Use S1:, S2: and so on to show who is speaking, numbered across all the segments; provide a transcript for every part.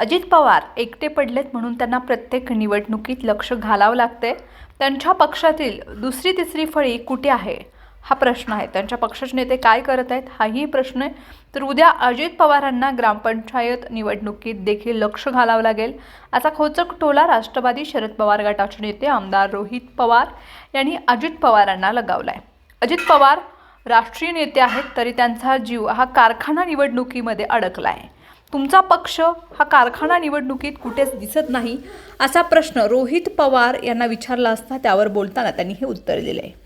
S1: अजित पवार एकटे पडलेत म्हणून त्यांना प्रत्येक निवडणुकीत लक्ष घालावं लागते त्यांच्या पक्षातील दुसरी तिसरी फळी कुठे आहे? हा प्रश्न आहे. त्यांच्या पक्षाचे नेते काय करत आहेत? हाही प्रश्न आहे. तर उद्या अजित पवारांना ग्रामपंचायत निवडणुकीत देखील लक्ष घालावं लागेल. असा खोचक टोला राष्ट्रवादी शरद पवार गटाचे नेते आमदार रोहित पवार यांनी अजित पवारांना लगावला आहे अजित पवार राष्ट्रीय नेते आहेत तरी त्यांचा जीव हा कारखाना निवडणुकीमध्ये अडकला आहे तुमचा पक्ष हा कारखाना निवडणुकीत कुठेच दिसत नाही असा प्रश्न रोहित पवार यांना विचारला असता त्यावर बोलताना त्यांनी हे उत्तर दिले. आहे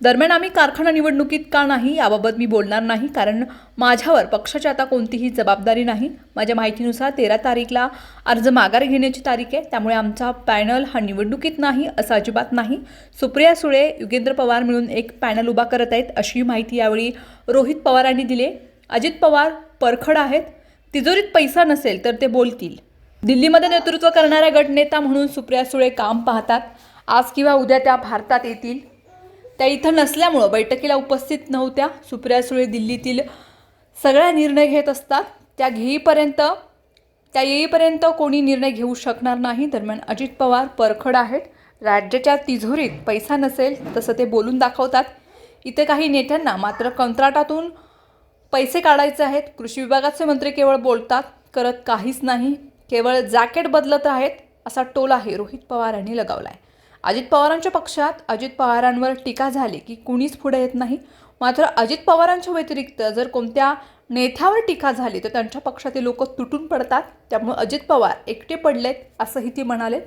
S1: दरम्यान आम्ही कारखाना निवडणुकीत का नाही याबाबत मी बोलणार नाही कारण माझ्यावर पक्षाची आता कोणतीही जबाबदारी नाही. माझ्या माहितीनुसार तेरा तारीखला अर्ज माघार घेण्याची तारीख आहे. त्यामुळे आमचा पॅनल हा निवडणुकीत नाही असं अजिबात नाही. सुप्रिया सुळे युगेंद्र पवार मिळून एक पॅनल उभा करत आहेत अशी माहिती यावेळी रोहित पवारांनी दिली अजित पवार परखड आहेत. तिजोरीत पैसा नसेल तर ते बोलतील. दिल्लीमध्ये नेतृत्व करणाऱ्या गटनेता म्हणून सुप्रिया सुळे काम पाहतात. आज किंवा उद्या त्या भारतात येतील. त्या इथं नसल्यामुळं बैठकीला उपस्थित नव्हत्या. सुप्रिया सुळे दिल्लीतील सगळ्या निर्णय घेत असतात. त्या घेईपर्यंत त्या येईपर्यंत कोणी निर्णय घेऊ शकणार नाही. दरम्यान अजित पवार परखड आहेत. राज्याच्या तिजोरीत पैसा नसेल तसं ते बोलून दाखवतात. इथे काही नेत्यांना मात्र कंत्राटातून पैसे काढायचे आहेत. कृषी विभागाचे मंत्री केवळ बोलतात करत काहीच नाही. केवळ जॅकेट बदलत आहेत असा टोलाही रोहित पवार यांनी लगावला आहे अजित पवारांच्या पक्षात अजित पवारांवर टीका झाली की कुणीच पुढे येत नाही. मात्र अजित पवारांच्या व्यतिरिक्त जर कोणत्या नेत्यावर टीका झाली तर त्यांच्या पक्षातील लोक तुटून पडतात. त्यामुळे अजित पवार एकटे पडलेत असंही ती म्हणाले.